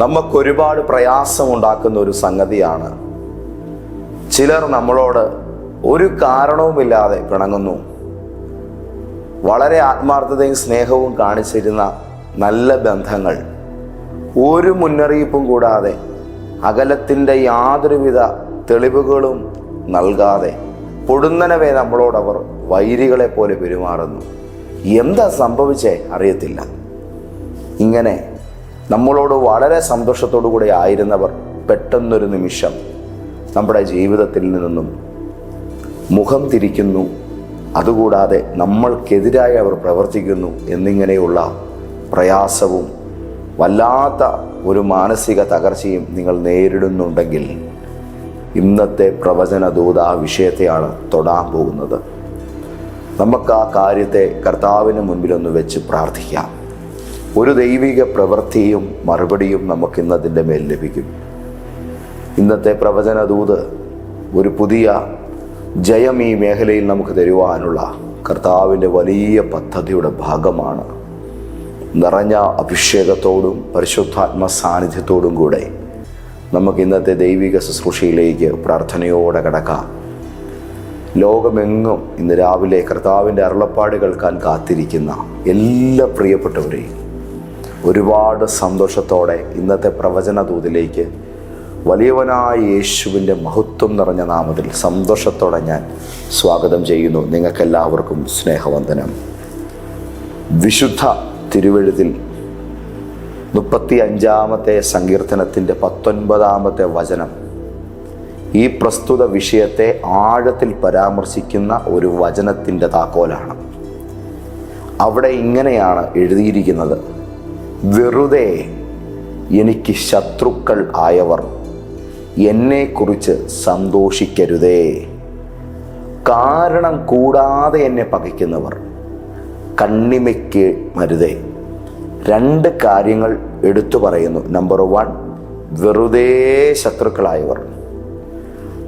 നമുക്കൊരുപാട് പ്രയാസമുണ്ടാക്കുന്ന ഒരു സംഗതിയാണ്. ചിലർ നമ്മളോട് ഒരു കാരണവുമില്ലാതെ പിണങ്ങുന്നു. വളരെ ആത്മാർത്ഥതയും സ്നേഹവും കാണിച്ചിരുന്ന നല്ല ബന്ധങ്ങൾ ഒരു മുന്നറിയിപ്പും കൂടാതെ അകലത്തിന്റെ യാതൊരുവിധ തെളിവുകളും നൽകാതെ പൊടുന്നനവേ നമ്മളോടവർ വൈരികളെ പോലെ പെരുമാറുന്നു. എന്താ സംഭവിച്ചേ അറിയത്തില്ല. ഇങ്ങനെ നമ്മളോട് വളരെ സന്തോഷത്തോടു കൂടെ ആയിരുന്നവർ പെട്ടെന്നൊരു നിമിഷം നമ്മുടെ ജീവിതത്തിൽ നിന്നും മുഖം തിരിക്കുന്നു. അതുകൂടാതെ നമ്മൾക്കെതിരായി അവർ പ്രവർത്തിക്കുന്നു എന്നിങ്ങനെയുള്ള പ്രയാസവും വല്ലാത്ത ഒരു മാനസിക തകർച്ചയും നിങ്ങൾ നേരിടുന്നുണ്ടെങ്കിൽ ഇന്നത്തെ പ്രവചന ദൂത ആ വിഷയത്തെയാണ് തൊടാൻ പോകുന്നത്. നമുക്ക് ആ കാര്യത്തെ കർത്താവിന് മുൻപിലൊന്ന് വെച്ച് പ്രാർത്ഥിക്കാം. ഒരു ദൈവിക പ്രവൃത്തിയും മറുപടിയും നമുക്ക് ഇന്നതിന്റെ മേൽ ലഭിക്കും. ഇന്നത്തെ പ്രവചന ദൂത് ഒരു പുതിയ ജയം ഈ മേഖലയിൽ നമുക്ക് തരുവാനുള്ള കർത്താവിന്റെ വലിയ പദ്ധതിയുടെ ഭാഗമാണ്. നിറഞ്ഞ അഭിഷേകത്തോടും പരിശുദ്ധാത്മ സാന്നിധ്യത്തോടും കൂടെ നമുക്ക് ഇന്നത്തെ ദൈവിക ശുശ്രൂഷയിലേക്ക് പ്രാർത്ഥനയോടെ കടക്കാം. ലോകമെങ്ങും ഇന്ന് രാവിലെ കർത്താവിന്റെ അരുളപ്പാട് കേൾക്കാൻ കാത്തിരിക്കുന്ന എല്ലാ പ്രിയപ്പെട്ടവരെയും ഒരുപാട് സന്തോഷത്തോടെ ഇന്നത്തെ പ്രവചന ദൂതിലേക്ക് വലിയവനായ യേശുവിന്റെ മഹത്വം നിറഞ്ഞ നാമത്തിൽ സന്തോഷത്തോടെ ഞാൻ സ്വാഗതം ചെയ്യുന്നു. നിങ്ങൾക്കെല്ലാവർക്കും സ്നേഹവന്ദനം. വിശുദ്ധ തിരുവഴുതിൽ മുപ്പത്തി അഞ്ചാമത്തെ സങ്കീർത്തനത്തിന്റെ പത്തൊൻപതാമത്തെ വചനം ഈ പ്രസ്തുത വിഷയത്തെ ആഴത്തിൽ പരാമർശിക്കുന്ന ഒരു വചനത്തിന്റെ താക്കോലാണ്. അവിടെ ഇങ്ങനെയാണ് എഴുതിയിരിക്കുന്നത്. വെറുതെ എനിക്ക് ശത്രുക്കൾ ആയവർ എന്നെക്കുറിച്ച് സന്തോഷിക്കരുതേ. കാരണം കൂടാതെ എന്നെ പകയ്ക്കുന്നവർ കണ്ണിമയ്ക്ക് മരുതേ. രണ്ട് കാര്യങ്ങൾ എടുത്തു പറയുന്നു. നമ്പർ വൺ വെറുതെ ശത്രുക്കളായവർ.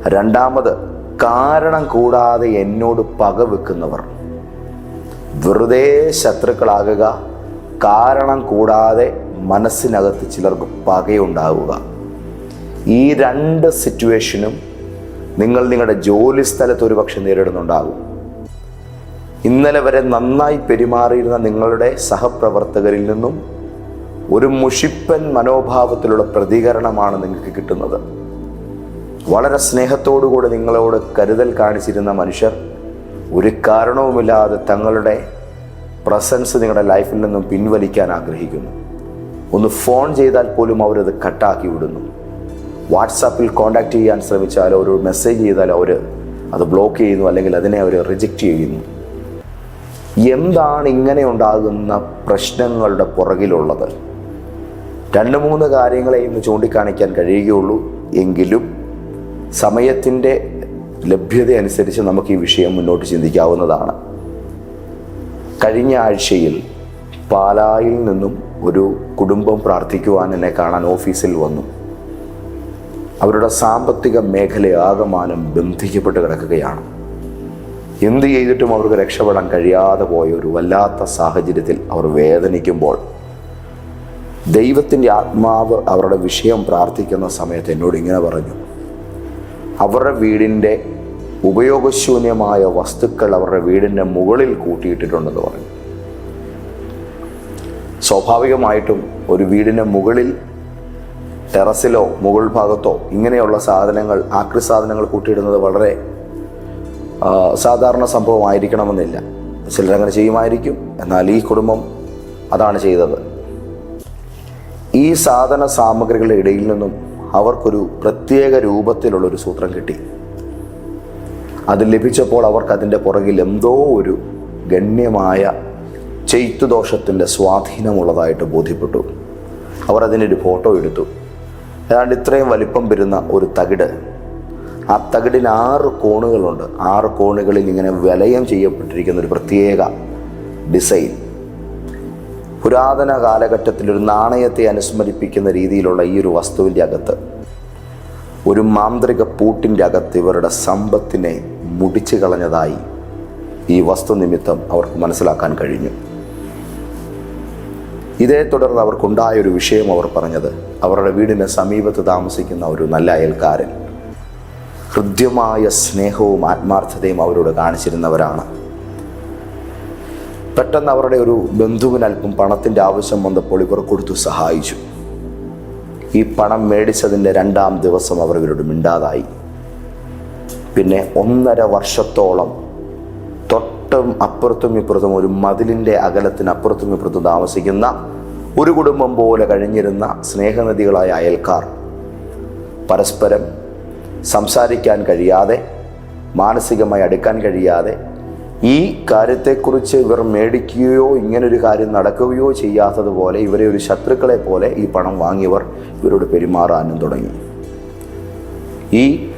രണ്ടാമത് കാരണം കൂടാതെ എന്നോട് പക വെക്കുന്നവർ. വെറുതെ ശത്രുക്കളാകുക കാരണം കൂടാതെ മനസ്സിനകത്ത് ചിലർക്ക് പകയുണ്ടാവുക. ഈ രണ്ട് സിറ്റുവേഷനും നിങ്ങൾ നിങ്ങളുടെ ജോലി സ്ഥലത്ത് ഒരുപക്ഷെ നേരിടുന്നുണ്ടാകും. ഇന്നലെ വരെ നന്നായി പെരുമാറിയിരുന്ന നിങ്ങളുടെ സഹപ്രവർത്തകരിൽ നിന്നും ഒരു മുഷിപ്പൻ മനോഭാവത്തിലുള്ള പ്രതികരണമാണ് നിങ്ങൾക്ക് കിട്ടുന്നത്. വളരെ സ്നേഹത്തോടുകൂടി നിങ്ങളോട് കരുതൽ കാണിച്ചിരുന്ന മനുഷ്യർ ഒരു കാരണവുമില്ലാതെ തങ്ങളുടെ പ്രസൻസ് നിങ്ങളുടെ ലൈഫിൽ നിന്നും പിൻവലിക്കാൻ ആഗ്രഹിക്കുന്നു. ഒന്ന് ഫോൺ ചെയ്താൽ പോലും അവരത് കട്ടാക്കി വിടുന്നു. വാട്സാപ്പിൽ കോണ്ടാക്ട് ചെയ്യാൻ ശ്രമിച്ചാലോ ഒരു മെസ്സേജ് ചെയ്താൽ അവർ അത് ബ്ലോക്ക് ചെയ്യുന്നു അല്ലെങ്കിൽ അതിനെ അവർ റിജക്റ്റ് ചെയ്യുന്നു. എന്താണ് ഇങ്ങനെ ഉണ്ടാകുന്ന പ്രശ്നങ്ങളുടെ പുറകിലുള്ളത്? രണ്ട് മൂന്ന് കാര്യങ്ങളെ ഇന്ന് ചൂണ്ടിക്കാണിക്കാൻ കഴിയുകയുള്ളൂ. എങ്കിലും സമയത്തിന്റെ ലഭ്യത അനുസരിച്ച് നമുക്ക് ഈ വിഷയം മുന്നോട്ട് ചിന്തിക്കാവുന്നതാണ്. കഴിഞ്ഞ ആഴ്ചയിൽ പാലായിൽ നിന്നും ഒരു കുടുംബം പ്രാർത്ഥിക്കുവാൻ എന്നെ കാണാൻ ഓഫീസിൽ വന്നു. അവരുടെ സാമ്പത്തിക മേഖല ആകമാനം ബന്ധിക്കപ്പെട്ട് കിടക്കുകയാണ്. എന്ത് ചെയ്തിട്ടും അവർക്ക് രക്ഷപ്പെടാൻ കഴിയാതെ പോയ ഒരു വല്ലാത്ത സാഹചര്യത്തിൽ അവർ വേദനിക്കുമ്പോൾ ദൈവത്തിന്റെ ആത്മാവ് അവരുടെ വിഷയം പ്രാർത്ഥിക്കുന്ന സമയത്ത് എന്നോട് ഇങ്ങനെ പറഞ്ഞു. അവരുടെ വീടിന്റെ ഉപയോഗശൂന്യമായ വസ്തുക്കൾ അവരുടെ വീടിന്റെ മുകളിൽ കൂട്ടിയിട്ടിട്ടുണ്ടെന്ന് പറഞ്ഞു. സ്വാഭാവികമായിട്ടും ഒരു വീടിന്റെ മുകളിൽ ടെറസിലോ മുകൾ ഭാഗത്തോ ഇങ്ങനെയുള്ള സാധനങ്ങൾ ആക്രി സാധനങ്ങൾ കൂട്ടിയിടുന്നത് വളരെ സാധാരണ സംഭവമായിരിക്കണമെന്നില്ല. ചിലരങ്ങനെ ചെയ്യുമായിരിക്കും. എന്നാൽ ഈ കുടുംബം അതാണ് ചെയ്തത്. ഈ സാധന സാമഗ്രികളുടെ ഇടയിൽ നിന്നും അവർക്കൊരു പ്രത്യേക രൂപത്തിലുള്ളൊരു സൂത്രം കിട്ടി. അത് ലഭിച്ചപ്പോൾ അവർക്ക് അതിന്റെ പുറകിൽ എന്തോ ഒരു ഗണ്യമായ ചെയ്ത്തുദോഷത്തിന്റെ സ്വാധീനമുള്ളതായിട്ട് ബോധ്യപ്പെട്ടു. അവർ അതിനൊരു ഫോട്ടോ എടുത്തു. ഏതാണ്ട് ഇത്രയും വലിപ്പം വരുന്ന ഒരു തകിട്. ആ തകിടിന് ആറ് കോണുകളുണ്ട്. ആറ് കോണുകളിൽ ഇങ്ങനെ വലയം ചെയ്യപ്പെട്ടിരിക്കുന്ന ഒരു പ്രത്യേക ഡിസൈൻ. പുരാതന കാലഘട്ടത്തിൽ ഒരു നാണയത്തെ അനുസ്മരിപ്പിക്കുന്ന രീതിയിലുള്ള ഈ ഒരു വസ്തുവിന്റെ അകത്ത് ഒരു മാന്ത്രിക പൂട്ടിന്റെ അകത്ത് ഇവരുടെ സമ്പത്തിനെ മുടിച്ചു കളഞ്ഞതായി ഈ വസ്തു നിമിത്തം അവർക്ക് മനസ്സിലാക്കാൻ കഴിഞ്ഞു. ഇതേ തുടർന്ന് അവർക്കുണ്ടായ ഒരു വിഷയം അവർ പറഞ്ഞത് അവരുടെ വീടിന് സമീപത്ത് താമസിക്കുന്ന ഒരു നല്ല അയൽക്കാരൻ. ഹൃദ്യമായ സ്നേഹവും ആത്മാർത്ഥതയും അവരോട് കാണിച്ചിരുന്നവരാണ്. പെട്ടെന്ന് അവരുടെ ഒരു ബന്ധുവിനൽപ്പം പണത്തിന്റെ ആവശ്യം വന്നപ്പോൾ ഇവർ കൊടുത്തു സഹായിച്ചു. ഈ പണം മേടിച്ചതിന്റെ രണ്ടാം ദിവസം അവർ ഇവരോട് മിണ്ടാതായി. പിന്നെ ഒന്നര വർഷത്തോളം തൊട്ടും അപ്പുറത്തും ഇപ്പുറത്തും ഒരു മതിലിന്റെ അകലത്തിന് അപ്പുറത്തും ഇപ്പുറത്തും താമസിക്കുന്ന ഒരു കുടുംബം പോലെ കഴിഞ്ഞിരുന്ന സ്നേഹനദികളായ അയൽക്കാർ പരസ്പരം സംസാരിക്കാൻ കഴിയാതെ മാനസികമായി അടുക്കാൻ കഴിയാതെ ഈ കാര്യത്തെക്കുറിച്ച് ഇവർ മേടിക്കുകയോ ഇങ്ങനൊരു കാര്യം നടക്കുകയോ ചെയ്യാത്തതുപോലെ ഇവരെ ഒരു ശത്രുക്കളെ പോലെ ഈ പണം വാങ്ങിയവർ ഇവരോട് പെരുമാറാനും തുടങ്ങി. ഈ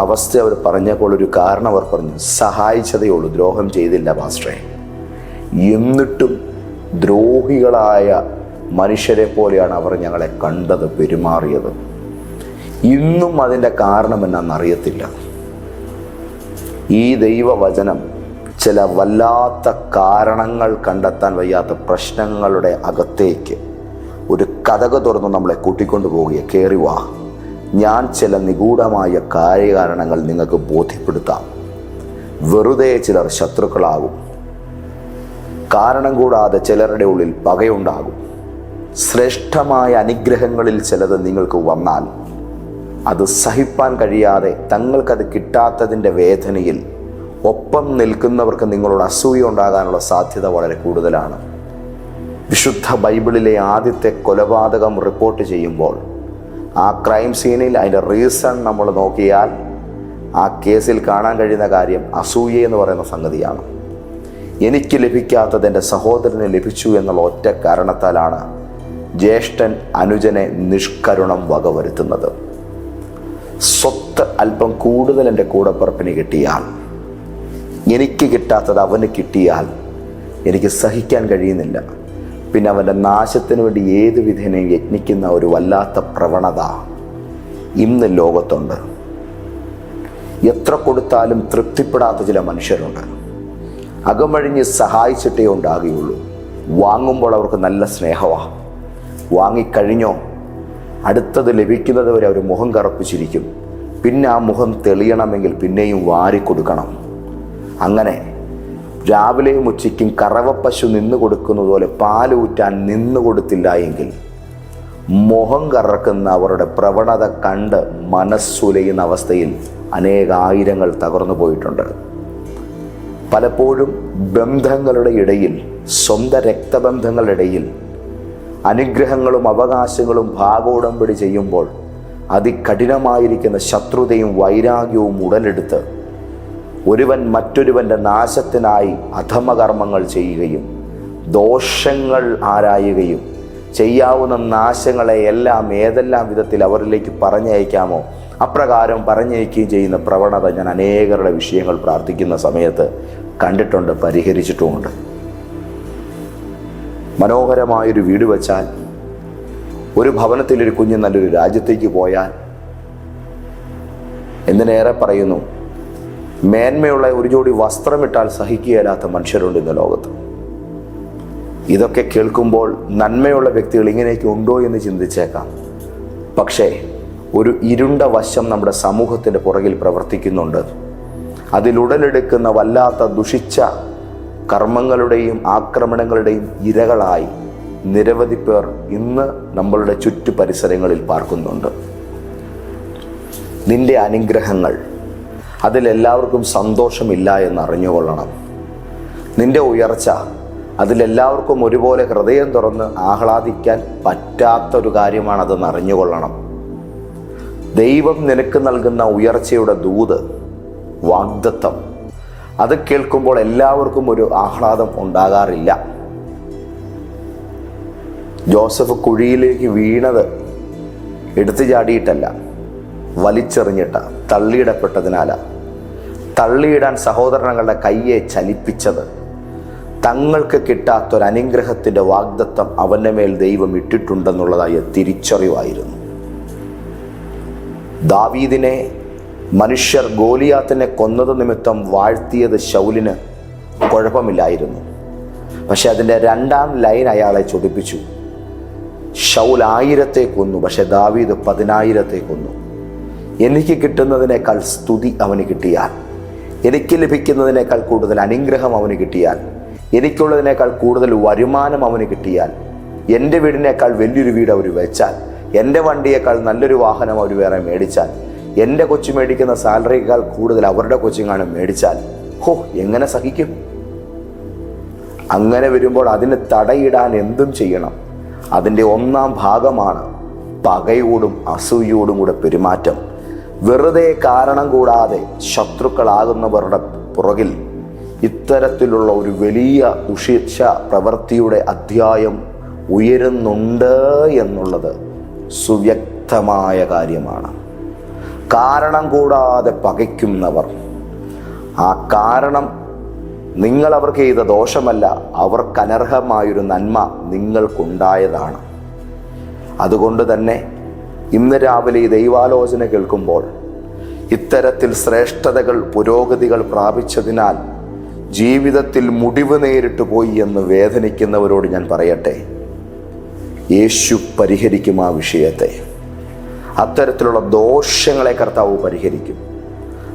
അവസ്ഥ അവർ പറഞ്ഞപ്പോൾ ഒരു കാരണം അവർ പറഞ്ഞു സഹായിച്ചതേ ഉള്ളൂ ദ്രോഹം ചെയ്തില്ല പാസ്റ്ററെ എന്നിട്ടും ദ്രോഹികളായ മനുഷ്യരെ പോലെയാണ് അവർ ഞങ്ങളെ കണ്ടത് പെരുമാറിയത്. ഇന്നും അതിന്റെ കാരണം എന്നാണെന്നറിയത്തില്ല ഈ ദൈവവചനം ചില വല്ലാത്ത കാരണങ്ങൾ കണ്ടെത്താൻ വയ്യാത്ത പ്രശ്നങ്ങളുടെ അകത്തേക്ക് ഒരു കഥക തുറന്ന് നമ്മളെ കൂട്ടിക്കൊണ്ടു പോവുകയാണ് കയറി വാ. ഞാൻ ചില നിഗൂഢമായ കാര്യകാരണങ്ങൾ നിങ്ങൾക്ക് ബോധ്യപ്പെടുത്താം. വെറുതെ ചിലർ ശത്രുക്കളാകും. കാരണം കൂടാതെ ചിലരുടെ ഉള്ളിൽ പകയുണ്ടാകും. ശ്രേഷ്ഠമായ അനുഗ്രഹങ്ങളിൽ ചിലത് നിങ്ങൾക്ക് വന്നാൽ അത് സഹിപ്പാൻ കഴിയാതെ തങ്ങൾക്കത് കിട്ടാത്തതിന്റെ വേദനയിൽ ഒപ്പം നിൽക്കുന്നവർക്ക് നിങ്ങളോട് അസൂയ ഉണ്ടാകാനുള്ള സാധ്യത വളരെ കൂടുതലാണ്. വിശുദ്ധ ബൈബിളിലെ ആദ്യത്തെ കൊലപാതകം റിപ്പോർട്ട് ചെയ്യുമ്പോൾ ആ ക്രൈം സീനിൽ അതിന്റെ റീസൺ നമ്മൾ നോക്കിയാൽ ആ കേസിൽ കാണാൻ കഴിയുന്ന കാര്യം അസൂയ എന്ന് പറയുന്ന സംഗതിയാണ്. എനിക്ക് ലഭിക്കാത്തത് എന്റെ സഹോദരന് ലഭിച്ചു എന്നുള്ള ഒറ്റ കാരണത്താലാണ് ജ്യേഷ്ഠൻ അനുജനെ നിഷ്കരുണം വകവരുത്തുന്നത്. സ്വത്ത് അല്പം കൂടുതൽ എന്റെ കൂടപ്പിറപ്പിന് കിട്ടിയാൽ എനിക്ക് കിട്ടാത്തത് അവന് കിട്ടിയാൽ എനിക്ക് സഹിക്കാൻ കഴിയുന്നില്ല. പിന്നെ അവന്റെ നാശത്തിന് വേണ്ടി ഏത് വിധേനയും യജ്ഞിക്കുന്ന ഒരു വല്ലാത്ത പ്രവണത ഇന്ന് ലോകത്തുണ്ട്. എത്ര കൊടുത്താലും തൃപ്തിപ്പെടാത്ത ചില മനുഷ്യരുണ്ട്. അകമഴിഞ്ഞ് സഹായിച്ചിട്ടേ ഉണ്ടാകുകയുള്ളൂ. വാങ്ങുമ്പോൾ അവർക്ക് നല്ല സ്നേഹമാണ് വാങ്ങിക്കഴിഞ്ഞോ അടുത്തത് ലഭിക്കുന്നത് വരെ അവർ മുഖം കറപ്പിച്ചിരിക്കും. പിന്നെ ആ മുഖം തെളിയണമെങ്കിൽ പിന്നെയും വാരിക്കൊടുക്കണം. അങ്ങനെ രാവിലെയും ഉച്ചയ്ക്കും കറവപ്പശു നിന്ന് കൊടുക്കുന്നത് പോലെ പാൽ ഊറ്റാൻ നിന്ന് കൊടുത്തില്ല എങ്കിൽ മുഖം കറക്കുന്ന അവരുടെ പ്രവണത കണ്ട് മനസ്സുലയുന്ന അവസ്ഥയിൽ അനേകായിരങ്ങൾ തകർന്നു പോയിട്ടുണ്ട്. പലപ്പോഴും ബന്ധങ്ങളുടെ ഇടയിൽ സ്വന്തം രക്തബന്ധങ്ങളുടെ ഇടയിൽ അനുഗ്രഹങ്ങളും അവകാശങ്ങളും ഭാഗോടമ്പടി ചെയ്യുമ്പോൾ അതികഠിനമായിരിക്കുന്ന ശത്രുതയും വൈരാഗ്യവും ഉടലെടുത്ത് ഒരുവൻ മറ്റൊരുവന്റെ നാശത്തിനായി അധമകർമ്മങ്ങൾ ചെയ്യുകയും ദോഷങ്ങൾ ആരായുകയും ചെയ്യാവുന്ന നാശങ്ങളെ എല്ലാം ഏതെല്ലാം വിധത്തിൽ അവരിലേക്ക് പറഞ്ഞയക്കാമോ അപ്രകാരം പറഞ്ഞയക്കുകയും ചെയ്യുന്ന പ്രവണത ഞാൻ അനേകരുടെ വിഷയങ്ങൾ പ്രാർത്ഥിക്കുന്ന സമയത്ത് കണ്ടിട്ടുണ്ട് പരിഹരിച്ചിട്ടുമുണ്ട്. മനോഹരമായൊരു വീട് വെച്ചാൽ ഒരു ഭവനത്തിലൊരു കുഞ്ഞ് നല്ലൊരു രാജ്യത്തേക്ക് പോയാൽ എന്തിനേറെ പറയുന്നു? മേന്മയുള്ള ഒരു ജോഡി വസ്ത്രമിട്ടാൽ സഹിക്കുകയില്ലാത്ത മനുഷ്യരുണ്ട് ഇന്ന് ലോകത്ത്. ഇതൊക്കെ കേൾക്കുമ്പോൾ നന്മയുള്ള വ്യക്തികൾ ഇങ്ങനെയൊക്കെ ഉണ്ടോ എന്ന് ചിന്തിച്ചേക്കാം. പക്ഷേ ഒരു ഇരുണ്ട വശം നമ്മുടെ സമൂഹത്തിന്റെ പുറകിൽ പ്രവർത്തിക്കുന്നുണ്ട്. അതിലുടലെടുക്കുന്ന വല്ലാത്ത ദുഷിച്ച കർമ്മങ്ങളുടെയും ആക്രമണങ്ങളുടെയും ഇരകളായി നിരവധി പേർ ഇന്ന് നമ്മളുടെ ചുറ്റു പരിസരങ്ങളിൽ പാർക്കുന്നുണ്ട്. നിന്റെ അനുഗ്രഹങ്ങൾ അതിലെല്ലാവർക്കും സന്തോഷമില്ല എന്ന് അറിഞ്ഞുകൊള്ളണം നിന്റെ ഉയർച്ച അതിലെല്ലാവർക്കും ഒരുപോലെ ഹൃദയം തുറന്ന് ആഹ്ലാദിക്കാൻ പറ്റാത്തൊരു കാര്യമാണതെന്ന് അറിഞ്ഞുകൊള്ളണം. ദൈവം നിനക്ക് നൽകുന്ന ഉയർച്ചയുടെ ദൂത് വാഗ്ദത്തം. അത് കേൾക്കുമ്പോൾ എല്ലാവർക്കും ഒരു ആഹ്ലാദം ഉണ്ടാകാറില്ല. ജോസഫ് കുഴിയിലേക്ക് വീണത് എടുത്തു ചാടിയിട്ടല്ല വലിച്ചെറിഞ്ഞിട്ട തള്ളിയിടപ്പെട്ടതിനാല. തള്ളിയിടാൻ സഹോദരങ്ങളുടെ കയ്യെ ചലിപ്പിച്ചത്. തങ്ങൾക്ക് കിട്ടാത്തൊരനുഗ്രഹത്തിന്റെ വാഗ്ദത്വം അവന്റെ മേൽ ദൈവം ഇട്ടിട്ടുണ്ടെന്നുള്ളതായ തിരിച്ചറിവായിരുന്നു. ദാവീദിനെ മനുഷ്യർ ഗോലിയാത്തിനെ കൊന്നത് നിമിത്തം വാഴ്ത്തിയത് ശൗലിന് കുഴപ്പമില്ലായിരുന്നു. പക്ഷെ അതിന്റെ രണ്ടാം ലൈൻ അയാളെ ചൊടിപ്പിച്ചു. ഷൗൽ ആയിരത്തെ കൊന്നു പക്ഷെ ദാവീദ് പതിനായിരത്തെ കൊന്നു. എനിക്ക് കിട്ടുന്നതിനേക്കാൾ സ്തുതി അവന് കിട്ടിയാൽ എനിക്ക് ലഭിക്കുന്നതിനേക്കാൾ കൂടുതൽ അനുഗ്രഹം അവന് കിട്ടിയാൽ എനിക്കുള്ളതിനേക്കാൾ കൂടുതൽ വരുമാനം അവന് കിട്ടിയാൽ എന്റെ വീടിനേക്കാൾ വലിയൊരു വീട് അവർ വെച്ചാൽ എന്റെ വണ്ടിയേക്കാൾ നല്ലൊരു വാഹനം അവർ വേറെ മേടിച്ചാൽ എന്റെ കൊച്ചു മേടിക്കുന്ന സാലറിയേക്കാൾ കൂടുതൽ അവരുടെ കൊച്ചുങ്ങാണ് മേടിച്ചാൽ ഹോ എങ്ങനെ സഹിക്കും? അങ്ങനെ വരുമ്പോൾ അതിന് തടയിടാൻ എന്തും ചെയ്യണം. അതിന്റെ ഒന്നാം ഭാഗമാണ് പകയോടും അസൂയോടും കൂടെ പെരുമാറ്റം. വെറുതെ കാരണം കൂടാതെ ശത്രുക്കളാകുന്നവരുടെ പുറകിൽ ഇത്തരത്തിലുള്ള ഒരു വലിയ ദുഷിച്ച പ്രവൃത്തിയുടെ അധ്യായം ഉയരുന്നുണ്ട് എന്നുള്ളത് സുവ്യക്തമായ കാര്യമാണ്. കാരണം കൂടാതെ പകയ്ക്കുന്നവർ. ആ കാരണം നിങ്ങൾ അവർക്ക് ചെയ്ത ദോഷമല്ല അവർക്കനർഹമായൊരു നന്മ നിങ്ങൾക്കുണ്ടായതാണ്. അതുകൊണ്ട് തന്നെ ഇന്ന് രാവിലെ ഈ ദൈവാലോചന കേൾക്കുമ്പോൾ ഇത്തരത്തിൽ ശ്രേഷ്ഠതകൾ പുരോഗതികൾ പ്രാപിച്ചതിനാൽ ജീവിതത്തിൽ മുടിവ് നേരിട്ട് പോയി എന്ന് വേദനിക്കുന്നവരോട് ഞാൻ പറയട്ടെ. യേശു പരിഹരിക്കും ആ വിഷയത്തെ. അത്തരത്തിലുള്ള ദോഷങ്ങളെ കർത്താവ് പരിഹരിക്കും.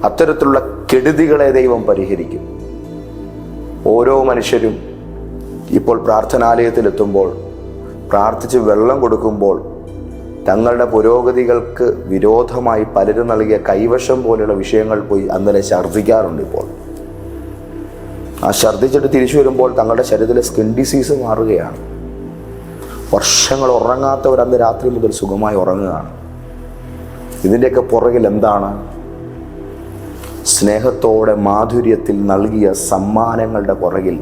അത്തരത്തിലുള്ള കെടുതികളെ ദൈവം പരിഹരിക്കും. ഓരോ മനുഷ്യരും ഇപ്പോൾ പ്രാർത്ഥനാലയത്തിലെത്തുമ്പോൾ പ്രാർത്ഥിച്ച് വെള്ളം കൊടുക്കുമ്പോൾ തങ്ങളുടെ പുരോഗതികൾക്ക് വിരോധമായി പലരും നൽകിയ കൈവശം പോലെയുള്ള വിഷയങ്ങൾ പോയി അന്നലെ ഛർദ്ദിക്കാറുണ്ട് ഇപ്പോൾ. ആ ഛർദ്ദിച്ചിട്ട് തിരിച്ചു വരുമ്പോൾ തങ്ങളുടെ ശരീരത്തിലെ സ്കിൻ ഡിസീസ് മാറുകയാണ്. വർഷങ്ങൾ ഉറങ്ങാത്തവർ അന്ന് രാത്രി മുതൽ സുഖമായി ഉറങ്ങുകയാണ്. ഇതിന്റെയൊക്കെ പുറകിൽ എന്താണ്? സ്നേഹത്തോടെ മാധുര്യത്തിൽ നൽകിയ സമ്മാനങ്ങളുടെ പുറകിൽ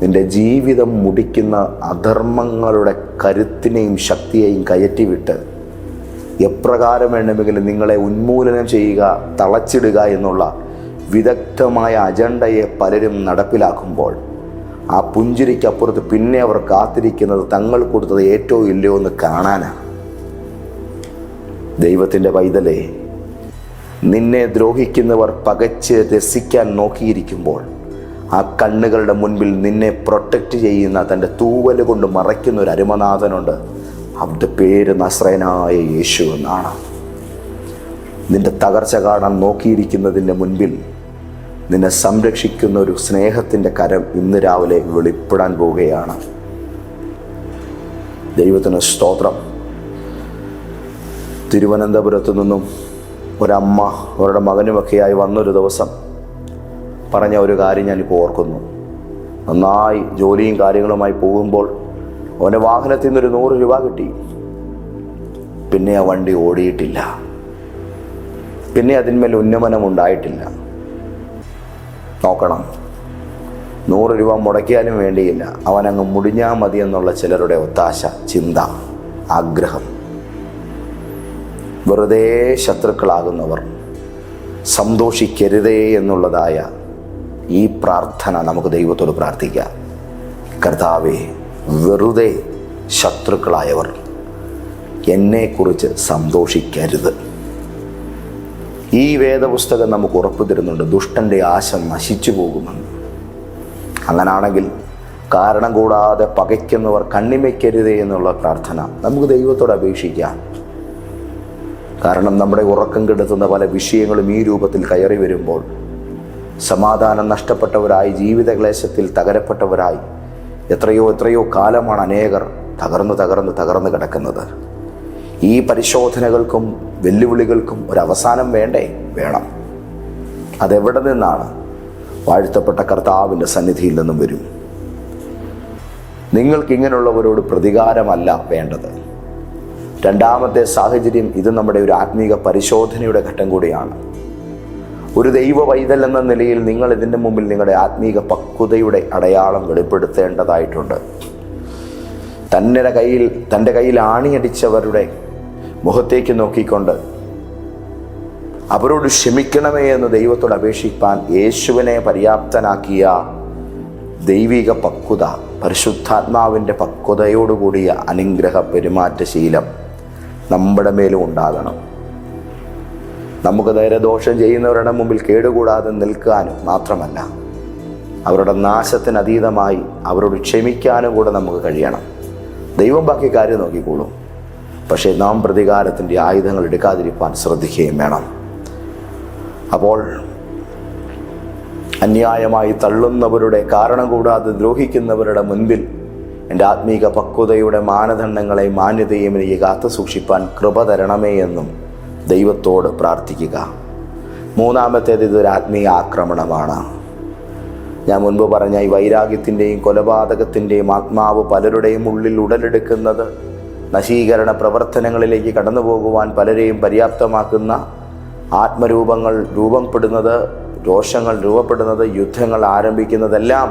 നിന്റെ ജീവിതം മുടിക്കുന്ന അധർമ്മങ്ങളുടെ കരുത്തിനെയും ശക്തിയെയും കയറ്റിവിട്ട് എപ്രകാരം വേണമെങ്കിലും നിങ്ങളെ ഉന്മൂലനം ചെയ്യുക തളച്ചിടുക എന്നുള്ള വിദഗ്ധമായ അജണ്ടയെ പലരും നടപ്പിലാക്കുമ്പോൾ ആ പുഞ്ചിരിക്കപ്പുറത്ത് പിന്നെ അവർ കാത്തിരിക്കുന്നത് തങ്ങൾ കൊടുത്തത് ഏറ്റവും ഇല്ലയോ എന്ന് കാണാനാണ്. ദൈവത്തിന്റെ പൈതലേ നിന്നെ ദ്രോഹിക്കുന്നവർ പകച്ച് രസിക്കാൻ നോക്കിയിരിക്കുമ്പോൾ ആ കണ്ണുകളുടെ മുൻപിൽ നിന്നെ പ്രൊട്ടക്റ്റ് ചെയ്യുന്ന തന്റെ തൂവൽ കൊണ്ട് മറയ്ക്കുന്ന ഒരു അരുമനാഥനുണ്ട്. അവന്റെ പേര് നസ്രയനായ യേശു എന്നാണ്. നിന്റെ തകർച്ച കാണാൻ നോക്കിയിരിക്കുന്നതിന്റെ മുൻപിൽ നിന്നെ സംരക്ഷിക്കുന്ന ഒരു സ്നേഹത്തിന്റെ കരം ഇന്ന് രാവിലെ വെളിപ്പെടാൻ പോവുകയാണ്. ദൈവത്തിന് സ്തോത്രം. തിരുവനന്തപുരത്തു നിന്നും ഒരമ്മ അവരുടെ മകനുമൊക്കെയായി വന്നൊരു ദിവസം പറഞ്ഞ ഒരു കാര്യം ഞാനിപ്പോൾ ഓർക്കുന്നു. നന്നായി ജോലിയും കാര്യങ്ങളുമായി പോകുമ്പോൾ അവന്റെ വാഹനത്തിൽ നിന്നൊരു നൂറ് രൂപ കിട്ടി. പിന്നെ ആ വണ്ടി ഓടിയിട്ടില്ല. പിന്നെ അതിന്മേൽ ഉന്നമനം ഉണ്ടായിട്ടില്ല. നോക്കണം. നൂറ് രൂപ മുടക്കിയാലും വേണ്ടിയില്ല. അവനങ്ങ് മുടിഞ്ഞാൽ മതി എന്നുള്ള ചിലരുടെ ഒത്താശ ചിന്ത ആഗ്രഹം. വെറുതെ ശത്രുക്കളാകുന്നവർ സന്തോഷിക്കരുതേ എന്നുള്ളതായ ഈ പ്രാർത്ഥന നമുക്ക് ദൈവത്തോട് പ്രാർത്ഥിക്കാം. കർത്താവെ വെറുതെ ശത്രുക്കളായവർ എന്നെക്കുറിച്ച് സന്തോഷിക്കരുത്. ഈ വേദപുസ്തകം നമുക്ക് ഉറപ്പ് തരുന്നുണ്ട്. ദുഷ്ടന്റെ ആശ നശിച്ചു പോകുമെന്ന്. അങ്ങനാണെങ്കിൽ കാരണം കൂടാതെ പകയ്ക്കുന്നവർ കണ്ണിമയ്ക്കരുതേ എന്നുള്ള പ്രാർത്ഥന നമുക്ക് ദൈവത്തോട് അപേക്ഷിക്കാം. കാരണം നമ്മുടെ ഉറക്കം കെടുത്തുന്ന പല വിഷയങ്ങളും ഈ രൂപത്തിൽ കയറി വരുമ്പോൾ സമാധാനം നഷ്ടപ്പെട്ടവരായി ജീവിതക്ലേശത്തിൽ തകരപ്പെട്ടവരായി എത്രയോ എത്രയോ കാലമാണ് അനേകർ തകർന്നു തകർന്ന് തകർന്നു കിടക്കുന്നത്. ഈ പരിശോധനകൾക്കും വെല്ലുവിളികൾക്കും ഒരു അവസാനം വേണ്ടേ? വേണം. അതെവിടെ നിന്നാണ് വാഴ്ത്തപ്പെട്ട കർത്താവിന്റെ സന്നിധിയിൽ നിന്നും വരും? നിങ്ങൾക്ക് ഇങ്ങനെയുള്ളവരോട് പ്രതികാരമല്ല വേണ്ടത്. രണ്ടാമത്തെ സാഹചര്യം ഇത് നമ്മുടെ ഒരു ആത്മീക പരിശോധനയുടെ ഘട്ടം കൂടിയാണ്. ഒരു ദൈവ വൈതൽ എന്ന നിലയിൽ നിങ്ങൾ ഇതിന്റെ മുമ്പിൽ നിങ്ങളുടെ ആത്മീക പക്വതയുടെ അടയാളം വെളിപ്പെടുത്തേണ്ടതായിട്ടുണ്ട്. തന്റെ കയ്യിൽ തന്റെ കയ്യിൽ ആണിയടിച്ചവരുടെ മുഖത്തേക്ക് നോക്കിക്കൊണ്ട് അവരോട് ക്ഷമിക്കണമേ എന്ന് ദൈവത്തോട് അപേക്ഷിപ്പാൻ യേശുവിനെ പര്യാപ്തനാക്കിയ ദൈവിക പക്വത പരിശുദ്ധാത്മാവിന്റെ പക്വതയോടുകൂടിയ അനുഗ്രഹ പെരുമാറ്റശീലം നമ്മുടെ മേലും ഉണ്ടാകണം. നമുക്ക് നേരെ ദോഷം ചെയ്യുന്നവരുടെ മുമ്പിൽ കേടുകൂടാതെ നിൽക്കാനും മാത്രമല്ല. അവരുടെ നാശത്തിന് അതീതമായി അവരോട് ക്ഷമിക്കാനും കൂടെ നമുക്ക് കഴിയണം. ദൈവം ബാക്കി കാര്യം നോക്കിക്കോളും. പക്ഷേ നാം പ്രതികാരത്തിന്റെ ആയുധങ്ങൾ എടുക്കാതിരിക്കാൻ ശ്രദ്ധിക്കുകയും വേണം. അപ്പോൾ അന്യായമായി തള്ളുന്നവരുടെ കാരണം കൂടാതെ ദ്രോഹിക്കുന്നവരുടെ മുൻപിൽ എന്റെ ആത്മീക പക്വതയുടെ മാനദണ്ഡങ്ങളെ മാന്യതയും എനിക്ക് കാത്തു സൂക്ഷിപ്പാൻ കൃപ തരണമേ എന്നും ദൈവത്തോട് പ്രാർത്ഥിക്കുക. മൂന്നാമത്തേത് ഇതൊരു ആത്മീയ ആക്രമണമാണ്. ഞാൻ മുൻപ് പറഞ്ഞ ഈ വൈരാഗ്യത്തിന്റെയും കൊലപാതകത്തിന്റെയും ആത്മാവ് പലരുടെയും ഉള്ളിൽ ഉടലെടുക്കുന്നത് നശീകരണ പ്രവർത്തനങ്ങളിലേക്ക് കടന്നു പോകുവാൻ പലരെയും പര്യാപ്തമാക്കുന്ന ആത്മരൂപങ്ങൾ രൂപപ്പെടുന്നത് രോഷങ്ങൾ രൂപപ്പെടുന്നത് യുദ്ധങ്ങൾ ആരംഭിക്കുന്നതെല്ലാം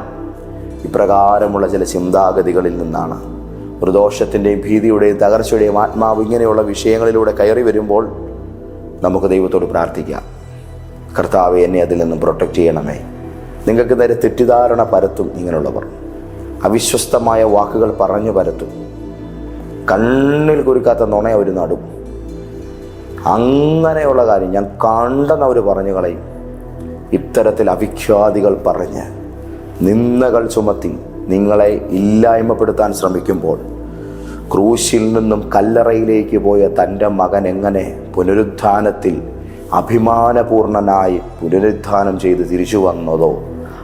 ഇപ്രകാരമുള്ള ചില ചിന്താഗതികളിൽ നിന്നാണ്. ഒരു ദോഷത്തിന്റെയും ഭീതിയുടെയും തകർച്ചയുടെയും ആത്മാവ് ഇങ്ങനെയുള്ള വിഷയങ്ങളിലൂടെ കയറി വരുമ്പോൾ നമുക്ക് ദൈവത്തോട് പ്രാർത്ഥിക്കാം. കർത്താവ് എന്നെ അതിൽ നിന്നും പ്രൊട്ടക്റ്റ് ചെയ്യണമേ. നിങ്ങൾക്ക് നേരെ തെറ്റിദ്ധാരണ പരത്തും ഇങ്ങനെയുള്ളവർ. അവിശ്വസ്തമായ വാക്കുകൾ പറഞ്ഞു പരത്തും. കണ്ണിൽ കുരുക്കാത്ത നുണ ഒരു നടും. അങ്ങനെയുള്ള കാര്യം ഞാൻ കണ്ടെന്ന് അവർ പറഞ്ഞു കളയും. ഇത്തരത്തിൽ അവിഖ്യാതികൾ പറഞ്ഞ് നിന്ദകൾ ചുമത്തി നിങ്ങളെ ഇല്ലായ്മപ്പെടുത്താൻ ശ്രമിക്കുമ്പോൾ ക്രൂശിൽ നിന്നും കല്ലറയിലേക്ക് പോയ തന്റെ മകൻ എങ്ങനെ പുനരുത്ഥാനത്തിൽ അഭിമാനപൂർണനായി പുനരുത്ഥാനം ചെയ്ത് തിരിച്ചു വന്നതോ?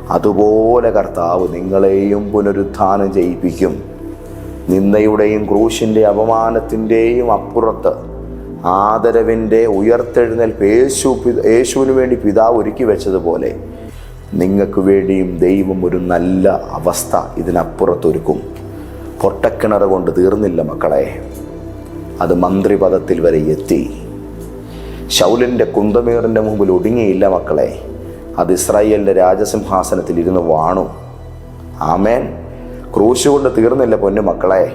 അതുപോലെ കർത്താവ് നിങ്ങളെയും പുനരുത്ഥാനം ചെയ്യിപ്പിക്കും. നിന്ദയുടെയും ക്രൂശിന്റെ അപമാനത്തിന്റെയും അപ്പുറത്ത് ആദരവിന്റെ ഉയർത്തെഴുന്നേൽപ്പ് യേശു യേശുവിന് വേണ്ടി പിതാവ് ഒരുക്കി വെച്ചതുപോലെ നിങ്ങൾക്ക് വേണ്ടിയും ദൈവം ഒരു നല്ല അവസ്ഥ ഇതിനപ്പുറത്തൊരുക്കും. പൊട്ടക്കിണർ കൊണ്ട് തീർന്നില്ല മക്കളെ. അത് മന്ത്രിപദത്തിൽ വരെ എത്തി. ശൗലിന്റെ കുന്തമേറിന്റെ മുമ്പിൽ ഒടുങ്ങിയില്ല മക്കളെ. അത് ഇസ്രായേലിന്റെ രാജസിംഹാസനത്തിൽ ഇരുന്ന് വാണു. ആമേൻ. ക്രൂശ് കൊണ്ട് തീർന്നില്ല പൊന്നു മക്കളെ.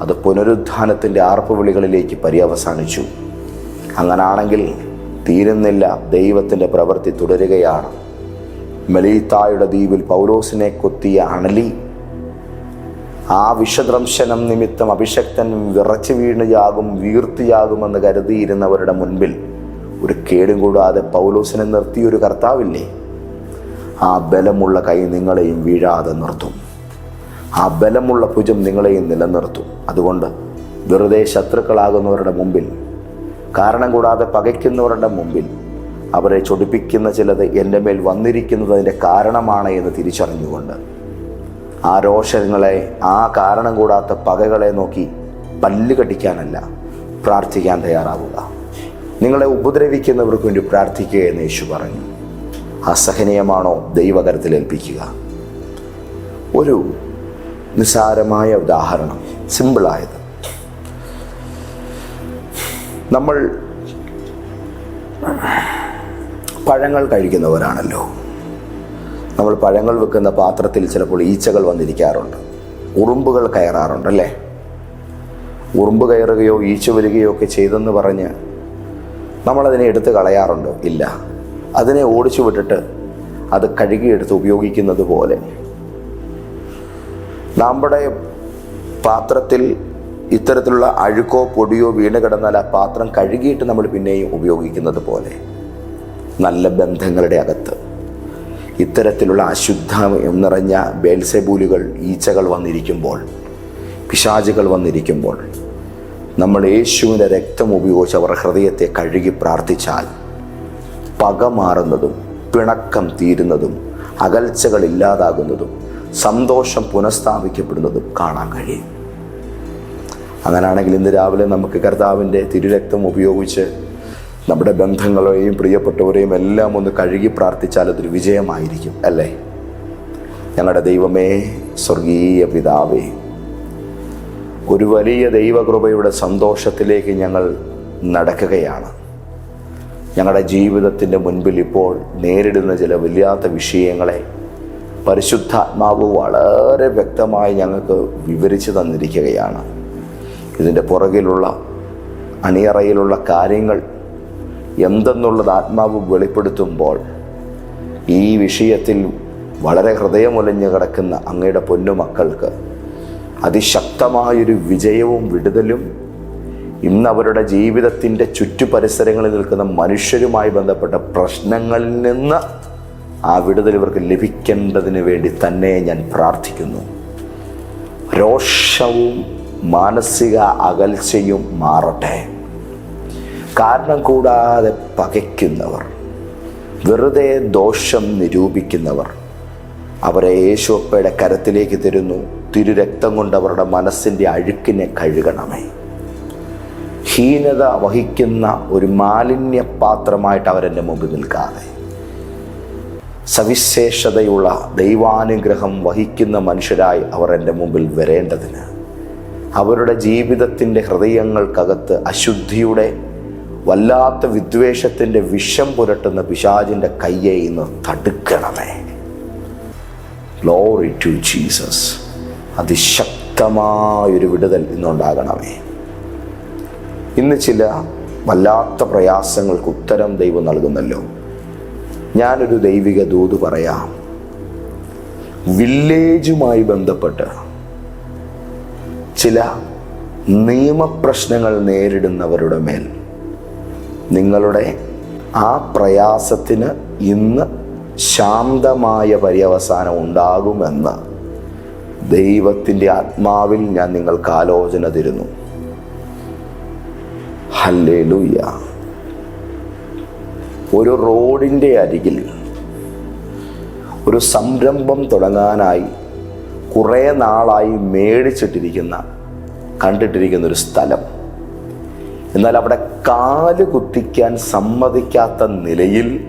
അത് ആർപ്പ് വിളികളിലേക്ക് പര്യവസാനിച്ചു. അങ്ങനാണെങ്കിൽ തീരുന്നില്ല ദൈവത്തിന്റെ പ്രവൃത്തി തുടരുകയാണ്. മെലീത്തായുടെ ദ്വീപിൽ പൗലോസിനെ കൊത്തിയ അണലി ആ വിഷദ്രംശനം നിമിത്തം അഭിഷക്തൻ വിറച്ചു വീണുയാകും വീർത്തിയാകുമെന്ന് കരുതിയിരുന്നവരുടെ മുൻപിൽ ഒരു കേടും കൂടാതെ പൗലോസിനെ നിർത്തിയൊരു കർത്താവില്ലേ? ആ ബലമുള്ള കൈ നിങ്ങളെയും വീഴാതെ നിർത്തും. ആ ബലമുള്ള ഭുജം നിങ്ങളെയും നിലനിർത്തും. അതുകൊണ്ട് വെറുതെ ശത്രുക്കളാകുന്നവരുടെ മുമ്പിൽ കാരണം കൂടാതെ പകയ്ക്കുന്നവരുടെ മുമ്പിൽ അവരെ ചൊടിപ്പിക്കുന്ന ചിലത് എന്റെ മേൽ വന്നിരിക്കുന്നതിന്റെ കാരണമാണ് എന്ന് തിരിച്ചറിഞ്ഞുകൊണ്ട് ആ രോഷങ്ങളെ ആ കാരണം കൂടാത്ത പകകളെ നോക്കി പല്ല് കടിക്കാനല്ല പ്രാർത്ഥിക്കാൻ തയ്യാറാവുക. നിങ്ങളെ ഉപദ്രവിക്കുന്നവർക്ക് വേണ്ടി പ്രാർത്ഥിക്കുക എന്ന് യേശു പറഞ്ഞു. അസഹനീയമാണോ ദൈവകരത്തിൽ ഏൽപ്പിക്കുക? ഒരു നിസ്സാരമായ ഉദാഹരണം സിമ്പിളായത് നമ്മൾ പഴങ്ങൾ കഴിക്കുന്നവരാണല്ലോ. നമ്മൾ പഴങ്ങൾ വെക്കുന്ന പാത്രത്തിൽ ചിലപ്പോൾ ഈച്ചകൾ വന്നിരിക്കാറുണ്ട്. ഉറുമ്പുകൾ കയറാറുണ്ട് അല്ലേ? ഉറുമ്പ് കയറുകയോ ഈച്ച വരികയോ ഒക്കെ ചെയ്തെന്ന് പറഞ്ഞ് നമ്മളതിനെ എടുത്ത് കളയാറുണ്ടോ ഇല്ല. അതിനെ ഓടിച്ചു വിട്ടിട്ട് അത് കഴുകിയെടുത്ത് ഉപയോഗിക്കുന്നത് പോലെ. നമ്മുടെ പാത്രത്തിൽ ഇത്തരത്തിലുള്ള അഴുക്കോ പൊടിയോ വീണ് കിടന്നാൽ ആ പാത്രം കഴുകിയിട്ട് നമ്മൾ പിന്നെയും ഉപയോഗിക്കുന്നത് പോലെ. നല്ല ബന്ധങ്ങളുടെ അകത്ത്. ഇത്തരത്തിലുള്ള അശുദ്ധം നിറഞ്ഞ ബേൽസെബൂലുകൾ ഈച്ചകൾ വന്നിരിക്കുമ്പോൾ പിശാചുകൾ വന്നിരിക്കുമ്പോൾ നമ്മൾ യേശുവിന്റെ രക്തം ഉപയോഗിച്ച് അവർ ഹൃദയത്തെ കഴുകി പ്രാർത്ഥിച്ചാൽ പക മാറുന്നതും പിണക്കം തീരുന്നതും അകൽച്ചകൾ ഇല്ലാതാകുന്നതും സന്തോഷം പുനഃസ്ഥാപിക്കപ്പെടുന്നതും കാണാൻ കഴിയും. അങ്ങനെയാണെങ്കിൽ ഇന്ന് രാവിലെ നമുക്ക് കർത്താവിന്റെ തിരുരക്തം ഉപയോഗിച്ച് നമ്മുടെ ബന്ധങ്ങളെയും പ്രിയപ്പെട്ടവരെയും എല്ലാം ഒന്ന് കഴുകി പ്രാർത്ഥിച്ചാൽ അതൊരു വിജയമായിരിക്കും അല്ലേ? ഞങ്ങളുടെ ദൈവമേ സ്വർഗീയ പിതാവേ ഒരു വലിയ ദൈവകൃപയുടെ സന്തോഷത്തിലേക്ക് ഞങ്ങൾ നടക്കുകയാണ്. ഞങ്ങളുടെ ജീവിതത്തിന്റെ മുൻപിൽ ഇപ്പോൾ നേരിടുന്ന ചില വല്ലാത്ത വിഷയങ്ങളെ പരിശുദ്ധാത്മാവ് വളരെ വ്യക്തമായി ഞങ്ങൾക്ക് വിവരിച്ചു തന്നിരിക്കുകയാണ്. ഇതിന്റെ പുറകിലുള്ള അണിയറയിലുള്ള കാര്യങ്ങൾ എന്തെന്നുള്ളത് ആത്മാവ് വെളിപ്പെടുത്തുമ്പോൾ ഈ വിഷയത്തിൽ വളരെ ഹൃദയമൊലിഞ്ഞു കിടക്കുന്ന അങ്ങയുടെ പൊന്നുമക്കൾക്ക് അതിശക്തമായൊരു വിജയവും വിടുതലും ഇന്ന് അവരുടെ ജീവിതത്തിന്റെ ചുറ്റുപരിസരങ്ങളിൽ നിൽക്കുന്ന മനുഷ്യരുമായി ബന്ധപ്പെട്ട പ്രശ്നങ്ങളിൽ നിന്ന് ആ വിടുതൽ ഇവർക്ക് ലഭിക്കേണ്ടതിന് വേണ്ടി തന്നെ ഞാൻ പ്രാർത്ഥിക്കുന്നു. രോഷവും മാനസിക അകൽച്ചയും മാറട്ടെ. കാരണം കൂടാതെ പകയ്ക്കുന്നവർ വെറുതെ ദോഷം നിരൂപിക്കുന്നവർ അവരെ യേശുപ്പയുടെ കരത്തിലേക്ക് തരുന്നു. തിരുരക്തം കൊണ്ട് അവരുടെ മനസ്സിന്റെ അഴുക്കിനെ കഴുകണമേ. ഹീനത വഹിക്കുന്ന ഒരു മാലിന്യ പാത്രമായിട്ട് അവരെന്റെ മുമ്പിൽ നിൽക്കാതെ. സവിശേഷതയുള്ള ദൈവാനുഗ്രഹം വഹിക്കുന്ന മനുഷ്യരായി അവർ എന്റെ മുമ്പിൽ വരേണ്ടതിന് അവരുടെ ജീവിതത്തിന്റെ ഹൃദയങ്ങൾക്കകത്ത് അശുദ്ധിയുടെ വല്ലാത്ത വിദ്വേഷത്തിന്റെ വിഷം പുരട്ടുന്ന പിശാചിന്റെ കയ്യെ ഇന്ന് തടുക്കണമേ. ഗ്ലോറി ടു ജീസസ് അതിശക്തമായൊരു വിടുതൽ ഇന്നുണ്ടാകണമേ. ഇന്ന് ചില വല്ലാത്ത പ്രയാസങ്ങൾക്ക് ഉത്തരം ദൈവം നൽകുന്നല്ലോ. ഞാനൊരു ദൈവിക ദൂത് പറയാം. വില്ലേജുമായി ബന്ധപ്പെട്ട് ചില നിയമപ്രശ്നങ്ങൾ നേരിടുന്നവരുടെ മേൽ നിങ്ങളുടെ ആ പ്രയാസത്തിന് ഇന്ന് ശാന്തമായ പര്യവസാനം ഉണ്ടാകുമെന്ന് ദൈവത്തിന്റെ ആത്മാവിൽ ഞാൻ നിങ്ങൾക്ക് ആലോചന തരുന്നു. ഹല്ലേ ഹല്ലേലൂയ. ഒരു റോഡിന്റെ അരികിൽ ഒരു സംരംഭം തുടങ്ങാനായി കുറേ നാളായി മേടിച്ചിട്ടിരിക്കുന്ന കണ്ടിട്ടിരിക്കുന്ന ഒരു സ്ഥലം. എന്നാൽ അവിടെ കാൽ കുത്തിക്കാൻ സമ്മതിക്കാത്ത നിലയിൽ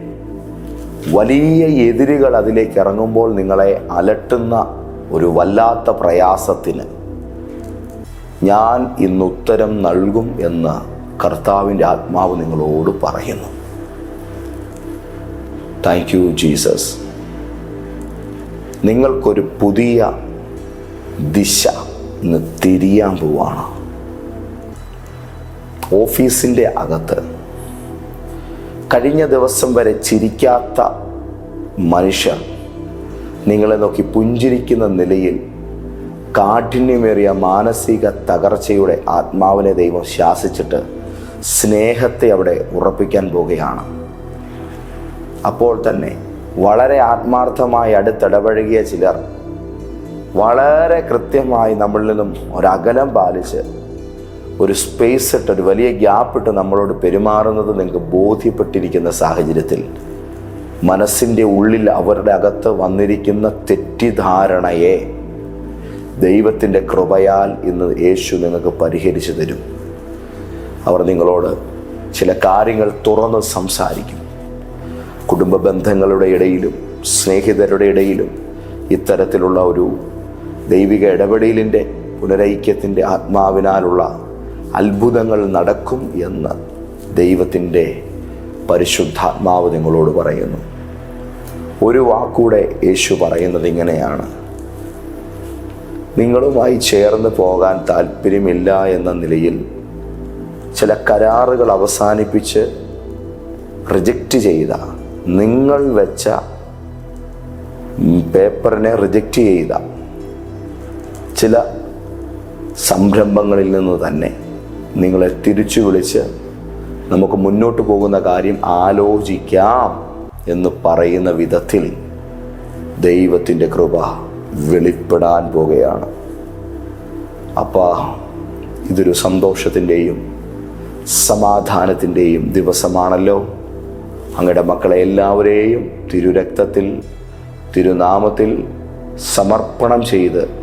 വലിയ എതിരുകൾ അതിലേക്ക് ഇറങ്ങുമ്പോൾ നിങ്ങളെ അലട്ടുന്ന ഒരു വല്ലാത്ത പ്രയാസത്തിന് ഞാൻ ഇന്ന് ഉത്തരം നൽകും എന്ന് കർത്താവിന്റെ ആത്മാവ് നിങ്ങളോട് പറയുന്നു. താങ്ക് യു ജീസസ് നിങ്ങൾക്കൊരു പുതിയ ദിശ ഇന്ന് തിരിയാൻ പോവാണ്. ഓഫീസിന്റെ അകത്ത്. കഴിഞ്ഞ ദിവസം വരെ ചിരിക്കാത്ത മനുഷ്യർ നിങ്ങളെ നോക്കി പുഞ്ചിരിക്കുന്ന നിലയിൽ കാഠിന്യമേറിയ മാനസിക തകർച്ചയുടെ ആത്മാവിനെ ദൈവം ശാസിച്ചിട്ട് സ്നേഹത്തെ അവിടെ ഉറപ്പിക്കാൻ പോവുകയാണ്. അപ്പോൾ തന്നെ വളരെ ആത്മാർത്ഥമായി അടുത്തിടപഴകിയ ചിലർ വളരെ കൃത്യമായി നമ്മളിലും ഒരകലം പാലിച്ച് ഒരു സ്പേസ് ഇട്ട് ഒരു വലിയ ഗ്യാപ്പ് ഇട്ട് നമ്മളോട് പെരുമാറുന്നത് നിങ്ങൾക്ക് ബോധ്യപ്പെട്ടിരിക്കുന്ന സാഹചര്യത്തിൽ മനസ്സിന്റെ ഉള്ളിൽ അവരുടെ അകത്ത് വന്നിരിക്കുന്ന തെറ്റിദ്ധാരണയെ ദൈവത്തിന്റെ കൃപയാൽ ഇന്ന് യേശു നിങ്ങൾക്ക് പരിഹരിച്ചു തരും. അവർ നിങ്ങളോട് ചില കാര്യങ്ങൾ തുറന്ന് സംസാരിക്കും. കുടുംബ ബന്ധങ്ങളുടെ ഇടയിലും സ്നേഹിതരുടെ ഇടയിലും ഇത്തരത്തിലുള്ള ഒരു ദൈവിക ഇടപെടലിന്റെ പുനരൈക്യത്തിന്റെ ആത്മാവിനാലുള്ള അത്ഭുതങ്ങൾ നടക്കും എന്ന് ദൈവത്തിന്റെ പരിശുദ്ധാത്മാവ് നിങ്ങളോട് പറയുന്നു. ഒരു വാക്കൂടെ യേശു പറയുന്നത് ഇങ്ങനെയാണ്. നിങ്ങളുമായി ചേർന്ന് പോകാൻ താല്പര്യമില്ല എന്ന നിലയിൽ ചില കരാറുകൾ അവസാനിപ്പിച്ച് റിജക്റ്റ് ചെയ്ത നിങ്ങൾ വെച്ച പേപ്പറിനെ റിജക്റ്റ് ചെയ്ത ചില സംരംഭങ്ങളിൽ നിന്ന് തന്നെ നിങ്ങളെ തിരിച്ചു വിളിച്ച് നമുക്ക് മുന്നോട്ട് പോകുന്ന കാര്യം ആലോചിക്കാം എന്ന് പറയുന്ന വിധത്തിൽ ദൈവത്തിന്റെ കൃപ വെളിപ്പെടാൻ പോകുകയാണ്. അപ്പാ ഇതൊരു സന്തോഷത്തിന്റെയും സമാധാനത്തിന്റെയും ദിവസമാണല്ലോ. അങ്ങയുടെ മക്കളെ എല്ലാവരെയും തിരുരക്തത്തിൽ തിരുനാമത്തിൽ സമർപ്പണം ചെയ്ത്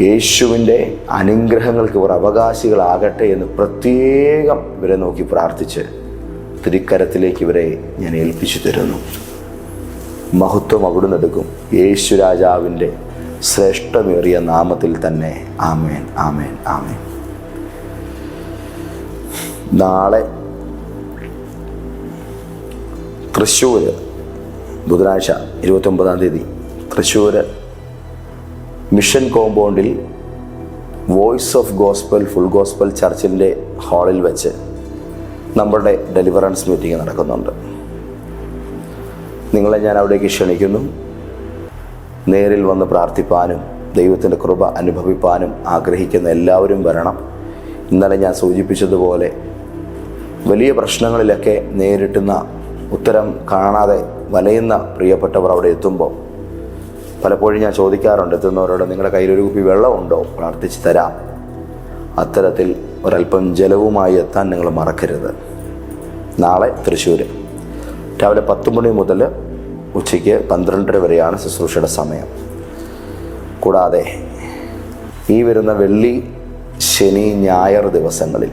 യേശുവിന്റെ അനുഗ്രഹങ്ങൾക്ക് ഇവർ അവകാശികളാകട്ടെ എന്ന് പ്രത്യേകം ഇവരെ നോക്കി പ്രാർത്ഥിച്ച് തിരിക്കരത്തിലേക്ക് ഇവരെ ഞാൻ ഏൽപ്പിച്ചു തരുന്നു. മഹത്വം അവിടുന്ന് എടുക്കും. യേശു രാജാവിന്റെ ശ്രേഷ്ഠമേറിയ നാമത്തിൽ തന്നെ ആമേൻ ആമേൻ ആമേൻ. നാളെ തൃശ്ശൂർ ബുധനാഴ്ച ഇരുപത്തൊമ്പതാം തീയതി തൃശ്ശൂർ മിഷൻ കോമ്പൗണ്ടിൽ voice of gospel full gospel ചർച്ചിന്റെ ഹാളിൽ വെച്ച് നമ്മളുടെ ഡെലിവറൻസ് മീറ്റിംഗ് നടക്കുന്നുണ്ട്. നിങ്ങളെ ഞാൻ അവിടേക്ക് ക്ഷണിക്കുന്നു. നേരിൽ വന്ന് പ്രാർത്ഥിപ്പാനും ദൈവത്തിന്റെ കൃപ അനുഭവിപ്പാനും ആഗ്രഹിക്കുന്ന എല്ലാവരും വരണം. ഇന്നലെ ഞാൻ സൂചിപ്പിച്ചതുപോലെ വലിയ പ്രശ്നങ്ങളിലൊക്കെ നേരിട്ടുന്ന ഉത്തരം കാണാതെ വലയുന്ന പ്രിയപ്പെട്ടവർ അവിടെ എത്തുമ്പോൾ പലപ്പോഴും ഞാൻ ചോദിക്കാറുണ്ട് എത്തുന്നവരോട് നിങ്ങളുടെ കയ്യിൽ ഒരു കുപ്പി വെള്ളമുണ്ടോ? പ്രാർത്ഥിച്ച് തരാം. അത്തരത്തിൽ ഒരല്പം ജലവുമായി എത്താൻ നിങ്ങൾ മറക്കരുത്. നാളെ തൃശ്ശൂർ രാവിലെ പത്ത് മണി മുതൽ ഉച്ചയ്ക്ക് പന്ത്രണ്ടര വരെയാണ് ശുശ്രൂഷയുടെ സമയം. കൂടാതെ ഈ വരുന്ന വെള്ളി ശനി ഞായർ ദിവസങ്ങളിൽ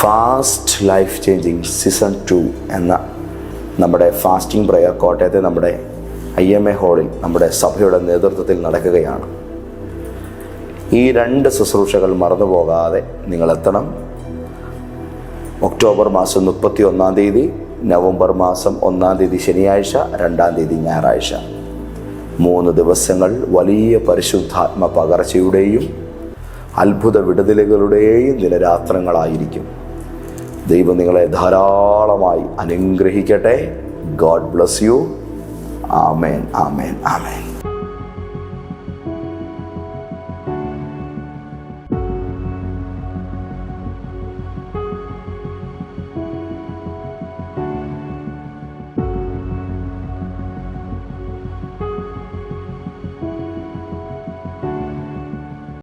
fast life changing season two എന്ന നമ്മുടെ ഫാസ്റ്റിംഗ് പ്രയർ കോട്ടയത്തെ നമ്മുടെ ഐ എം എ ഹാളിൽ നമ്മുടെ സഭയുടെ നേതൃത്വത്തിൽ നടക്കുകയാണ്. ഈ രണ്ട് ശുശ്രൂഷകൾ മറന്നു പോകാതെ നിങ്ങൾ എത്തണം ഒക്ടോബർ മാസം മുപ്പത്തി ഒന്നാം തീയതി നവംബർ മാസം ഒന്നാം തീയതി ശനിയാഴ്ച രണ്ടാം തീയതി ഞായറാഴ്ച. മൂന്ന് ദിവസങ്ങൾ വലിയ പരിശുദ്ധാത്മ പകർച്ചയുടെയും അത്ഭുത വിടുതലുകളുടെയും നിലരാത്രങ്ങളായിരിക്കും. ദൈവം നിങ്ങളെ ധാരാളമായി അനുഗ്രഹിക്കട്ടെ. God bless you amen amen amen